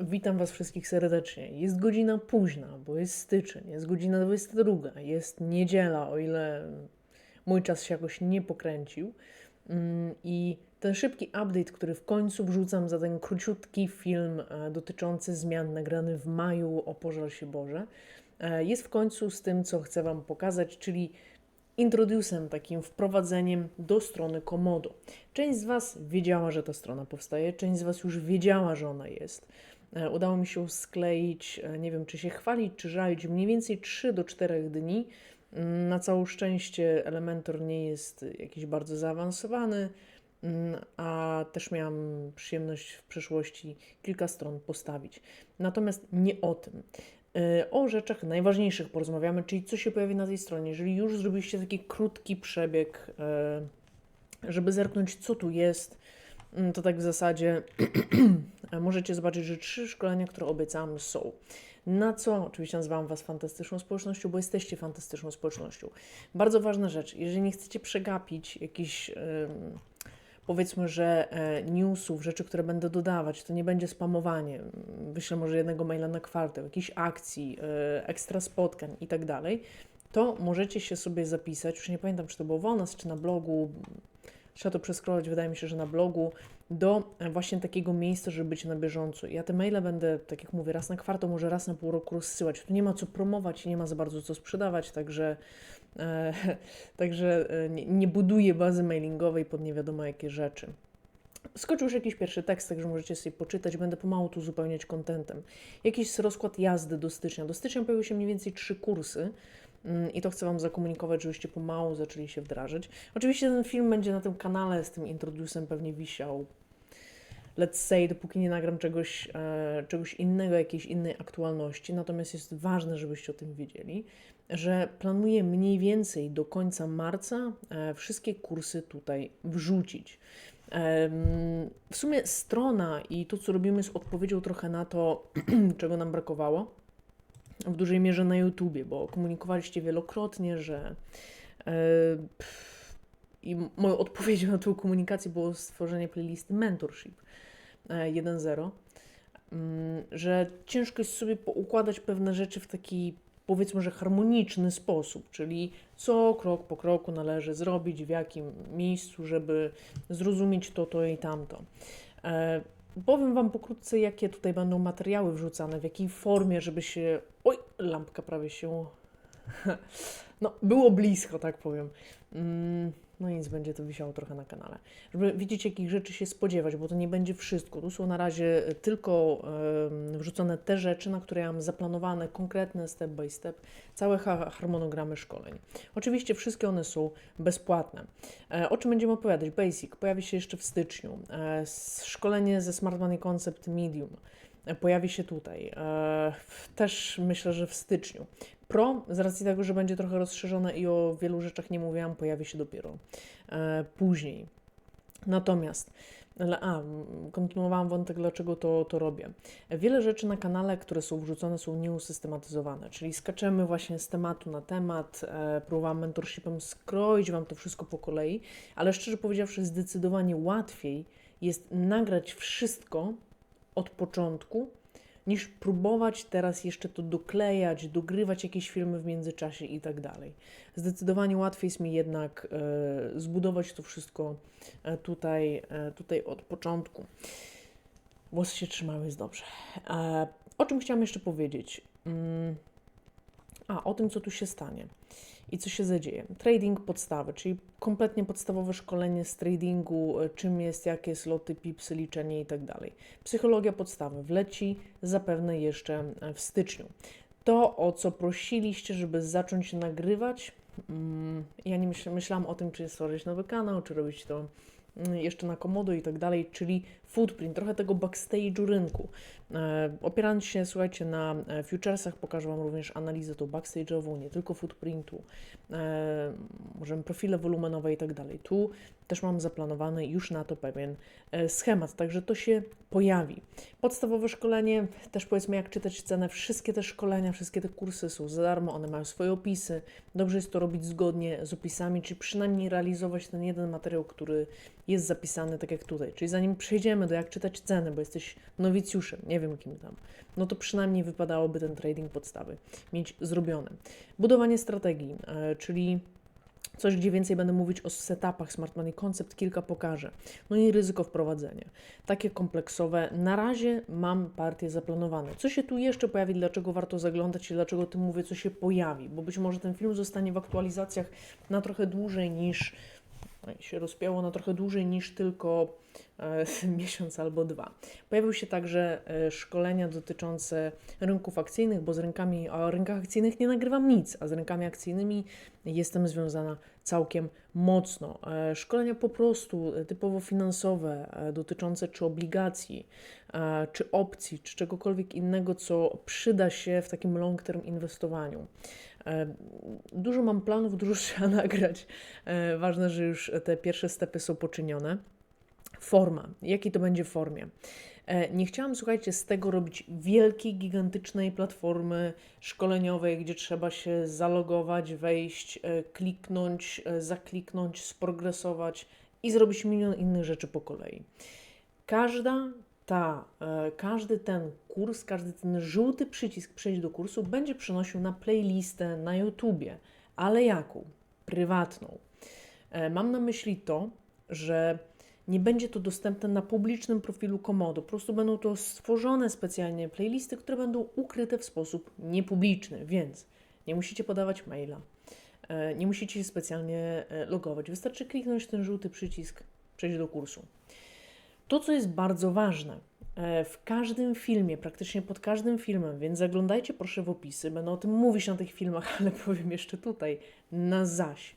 Witam Was wszystkich serdecznie. Jest godzina późna, bo jest styczeń, jest godzina 22, jest niedziela, o ile mój czas się jakoś nie pokręcił. Mm, I ten szybki update, który w końcu wrzucam za ten króciutki film e, dotyczący zmian nagrany w maju o Pożal się Boże, e, jest w końcu z tym, co chcę Wam pokazać, czyli introducem, takim wprowadzeniem do strony Komodo. Część z Was wiedziała, że ta strona powstaje, część z Was już wiedziała, że ona jest. E, Udało mi się skleić, e, nie wiem czy się chwalić, czy żalić, mniej więcej 3 do 4 dni. Mm, Na całe szczęście Elementor nie jest jakiś bardzo zaawansowany, mm, a też miałam przyjemność w przeszłości kilka stron postawić. Natomiast nie o tym. E, O rzeczach najważniejszych porozmawiamy, czyli co się pojawi na tej stronie. Jeżeli już zrobiliście taki krótki przebieg, żeby zerknąć, co tu jest, to tak w zasadzie możecie zobaczyć, że trzy szkolenia, które obiecałam, są. Na co oczywiście nazywam Was fantastyczną społecznością, bo jesteście fantastyczną społecznością. Bardzo ważna rzecz, jeżeli nie chcecie przegapić jakichś, em, powiedzmy, że e, newsów, rzeczy, które będę dodawać, to nie będzie spamowanie. Wyślę może jednego maila na kwartał, jakichś akcji, e, ekstra spotkań i tak dalej, to możecie się sobie zapisać, już nie pamiętam, czy to było nas, czy na blogu, trzeba to przeskrolować, wydaje mi się, że na blogu, do e, właśnie takiego miejsca, żeby być na bieżąco. Ja te maile będę, tak jak mówię, raz na kwartał, może raz na pół roku rozsyłać. Tu nie ma co promować, nie ma za bardzo co sprzedawać, także, e, także e, nie, nie buduję bazy mailingowej pod nie wiadomo jakie rzeczy. Skoczył już jakiś pierwszy tekst, także możecie sobie poczytać. Będę pomału tu uzupełniać kontentem. Jakiś rozkład jazdy do stycznia. Do stycznia pojawiły się mniej więcej trzy kursy. Mm, I to chcę Wam zakomunikować, żebyście pomału zaczęli się wdrażać. Oczywiście ten film będzie na tym kanale z tym introducem pewnie wisiał. Let's say, dopóki nie nagram czegoś, e, czegoś innego, jakiejś innej aktualności. Natomiast jest ważne, żebyście o tym wiedzieli, że planuję mniej więcej do końca marca e, wszystkie kursy tutaj wrzucić. Em, W sumie strona i to, co robimy, jest odpowiedzią trochę na to, czego nam brakowało w dużej mierze na YouTubie, bo komunikowaliście wielokrotnie, że e, i moją odpowiedzią na tą komunikację było stworzenie playlisty Mentorship e, 1.0, mm, że ciężko jest sobie poukładać pewne rzeczy w taki powiedzmy, że harmoniczny sposób, czyli co krok po kroku należy zrobić, w jakim miejscu, żeby zrozumieć to, to i tamto. Powiem Wam pokrótce, jakie tutaj będą materiały wrzucane, w jakiej formie, żeby się. Oj, lampka prawie się. No, było blisko, tak powiem. Mm, No nic, będzie to wisiało trochę na kanale. Żeby widzieć, jakich rzeczy się spodziewać, bo to nie będzie wszystko. Tu są na razie tylko wrzucone te rzeczy, na które ja mam zaplanowane, konkretne step by step, całe ha- harmonogramy szkoleń. Oczywiście wszystkie one są bezpłatne. E, O czym będziemy opowiadać? Basic pojawi się jeszcze w styczniu. E, Szkolenie ze Smart Money Concept Medium pojawi się tutaj. E, Też myślę, że w styczniu. Pro, z racji tego, że będzie trochę rozszerzone i o wielu rzeczach nie mówiłam, pojawi się dopiero e, później. Natomiast, a, kontynuowałam wątek, dlaczego to, to robię. Wiele rzeczy na kanale, które są wrzucone, są nieusystematyzowane, czyli skaczemy właśnie z tematu na temat, e, próbowałam mentorshipem skroić Wam to wszystko po kolei, ale szczerze powiedziawszy, zdecydowanie łatwiej jest nagrać wszystko od początku, niż próbować teraz jeszcze to doklejać, dogrywać jakieś filmy w międzyczasie i tak dalej. Zdecydowanie łatwiej jest mi jednak e, zbudować to wszystko e, tutaj, e, tutaj od początku. Włosy się trzymały, jest dobrze. E, o czym chciałam jeszcze powiedzieć? Mm, a, o tym, co tu się stanie i co się zadzieje. Trading podstawy, czyli kompletnie podstawowe szkolenie z tradingu, e, czym jest, jakie sloty, pipsy, liczenie i tak dalej. Psychologia podstawy wleci zapewne jeszcze e, w styczniu. To, o co prosiliście, żeby zacząć nagrywać, mm, ja nie myśl, myślałam o tym, czy stworzyć nowy kanał, czy robić to jeszcze na komodo i tak dalej, czyli footprint, trochę tego backstage'u rynku. E, opierając się, słuchajcie, na e, futuresach, pokażę Wam również analizę tą backstage'ową, nie tylko footprintu, e, możemy profile wolumenowe i tak dalej. Tu też mam zaplanowany już na to pewien e, schemat, także to się pojawi. Podstawowe szkolenie, też powiedzmy jak czytać cenę, wszystkie te szkolenia, wszystkie te kursy są za darmo, one mają swoje opisy. Dobrze jest to robić zgodnie z opisami, czy przynajmniej realizować ten jeden materiał, który jest zapisany tak jak tutaj. Czyli zanim przejdziemy do jak czytać ceny, bo jesteś nowicjuszem, nie wiem kim tam, no to przynajmniej wypadałoby ten trading podstawy mieć zrobiony. Budowanie strategii, e, czyli Coś, gdzie więcej będę mówić o setupach Smart Money Concept, kilka pokażę. No i ryzyko wprowadzenia. Takie kompleksowe. Na razie mam partie zaplanowane. Co się tu jeszcze pojawi, dlaczego warto zaglądać i dlaczego tym mówię, co się pojawi? Bo być może ten film zostanie w aktualizacjach na trochę dłużej niż się rozpięło na trochę dłużej niż tylko e, miesiąc albo dwa. Pojawiły się także e, szkolenia dotyczące rynków akcyjnych, bo z rynkami, o rynkach akcyjnych nie nagrywam nic, a z rynkami akcyjnymi jestem związana całkiem mocno. E, szkolenia po prostu typowo finansowe, dotyczące czy obligacji, czy opcji, czy czegokolwiek innego, co przyda się w takim long term inwestowaniu. Dużo mam planów, dużo trzeba nagrać. E, Ważne, że już te pierwsze stepy są poczynione. Forma. Jakiej to będzie formie? E, Nie chciałam, słuchajcie, z tego robić wielkiej, gigantycznej platformy szkoleniowej, gdzie trzeba się zalogować, wejść, e, kliknąć, zakliknąć, sprogresować i zrobić milion innych rzeczy po kolei. Każda ta, e, każdy ten kurs, każdy ten żółty przycisk przejść do kursu będzie przynosił na playlistę na YouTubie. Ale jaką? Prywatną. E, Mam na myśli to, że nie będzie to dostępne na publicznym profilu Komodo. Po prostu będą to stworzone specjalnie playlisty, które będą ukryte w sposób niepubliczny, więc nie musicie podawać maila, e, nie musicie się specjalnie logować. Wystarczy kliknąć ten żółty przycisk, przejść do kursu. To, co jest bardzo ważne, e, w każdym filmie, praktycznie pod każdym filmem, więc zaglądajcie proszę w opisy, będę o tym mówić na tych filmach, ale powiem jeszcze tutaj, na zaś.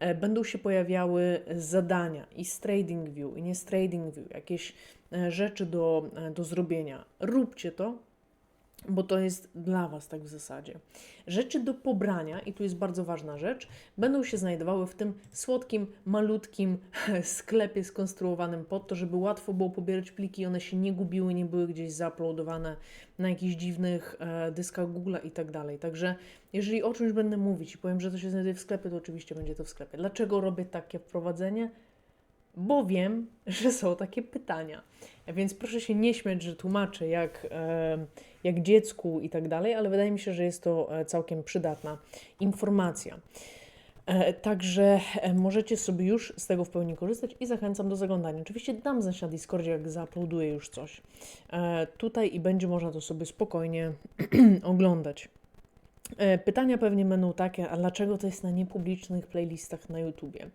E, Będą się pojawiały zadania i z TradingView, i nie z TradingView, jakieś e, rzeczy do, do zrobienia. Róbcie to, bo to jest dla Was tak w zasadzie. Rzeczy do pobrania, i tu jest bardzo ważna rzecz, będą się znajdowały w tym słodkim, malutkim sklepie skonstruowanym pod to, żeby łatwo było pobierać pliki one się nie gubiły, nie były gdzieś zauploadowane na jakichś dziwnych e, dyskach Google i tak dalej. Także jeżeli o czymś będę mówić i powiem, że to się znajduje w sklepie, to oczywiście będzie to w sklepie. Dlaczego robię takie wprowadzenie? Bo wiem, że są takie pytania. Więc proszę się nie śmiać, że tłumaczę jak, e, jak dziecku i tak dalej, ale wydaje mi się, że jest to e, całkiem przydatna informacja. E, Także możecie sobie już z tego w pełni korzystać i zachęcam do zaglądania. Oczywiście dam znać na Discordzie, jak zauploaduję już coś tutaj i będzie można to sobie spokojnie oglądać. E, Pytania pewnie będą takie, a dlaczego to jest na niepublicznych playlistach na YouTubie?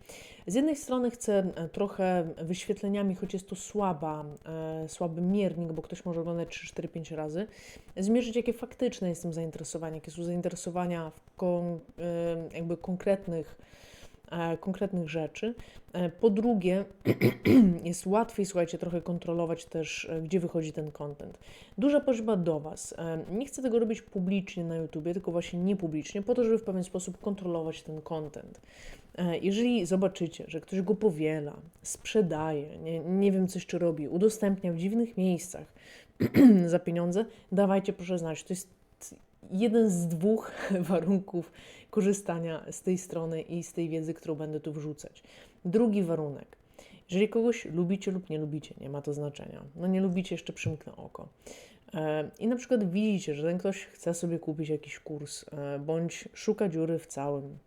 Z jednej strony chcę e, trochę wyświetleniami, choć jest to słaba, e, słaby miernik, bo ktoś może oglądać 3, 4, 5 razy, zmierzyć jakie faktyczne jest tym zainteresowanie, jakie są zainteresowania w kon, jakby konkretnych konkretnych rzeczy. E, Po drugie, jest łatwiej, słuchajcie, trochę kontrolować też, e, gdzie wychodzi ten content. Duża prośba do Was. e, Nie chcę tego robić publicznie na YouTubie, tylko właśnie niepublicznie, po to, żeby w pewien sposób kontrolować ten content. E, Jeżeli zobaczycie, że ktoś go powiela, sprzedaje, nie, nie wiem, coś czy robi, udostępnia w dziwnych miejscach za pieniądze, dawajcie proszę znać. To jest jeden z dwóch warunków korzystania z tej strony i z tej wiedzy, którą będę tu wrzucać. Drugi warunek. Jeżeli kogoś lubicie lub nie lubicie, nie ma to znaczenia. No nie lubicie, jeszcze przymknę oko. E, I na przykład widzicie, że ten ktoś chce sobie kupić jakiś kurs, e, bądź szuka dziury w całym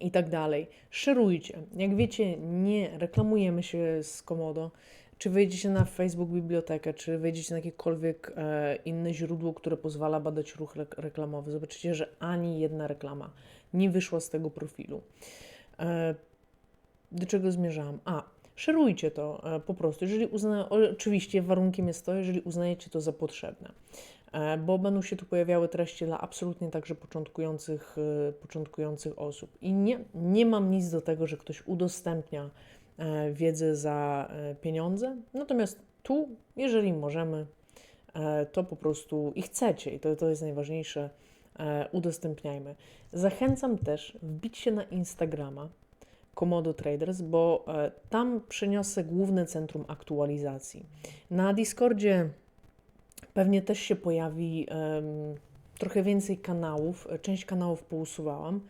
i tak dalej. Szerujcie. Jak wiecie, nie reklamujemy się z Komodo. Czy wejdziecie na Facebook Bibliotekę, czy wejdziecie na jakiekolwiek e, inne źródło, które pozwala badać ruch rek- reklamowy, zobaczycie, że ani jedna reklama nie wyszła z tego profilu. E, do czego zmierzałam? A, szerujcie to e, po prostu. Jeżeli uzna... Oczywiście warunkiem jest to, jeżeli uznajecie to za potrzebne, e, bo będą się tu pojawiały treści dla absolutnie także początkujących, e, początkujących osób. I nie, nie mam nic do tego, że ktoś udostępnia wiedzę za pieniądze, natomiast tu, jeżeli możemy, to po prostu i chcecie, i to, to jest najważniejsze, udostępniajmy. Zachęcam też wbić się na Instagrama Komodo Traders, bo e, tam przeniosę główne centrum aktualizacji. Na Discordzie pewnie też się pojawi trochę więcej kanałów. Część kanałów pousuwałam,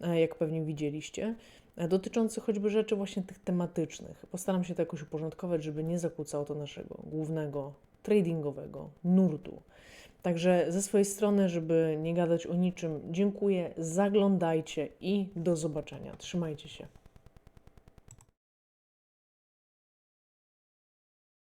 e, jak pewnie widzieliście, e, dotyczących choćby rzeczy właśnie tych tematycznych. Postaram się to jakoś uporządkować, żeby nie zakłócało to naszego głównego tradingowego nurtu. Także ze swojej strony, żeby nie gadać o niczym, dziękuję, zaglądajcie i do zobaczenia. Trzymajcie się.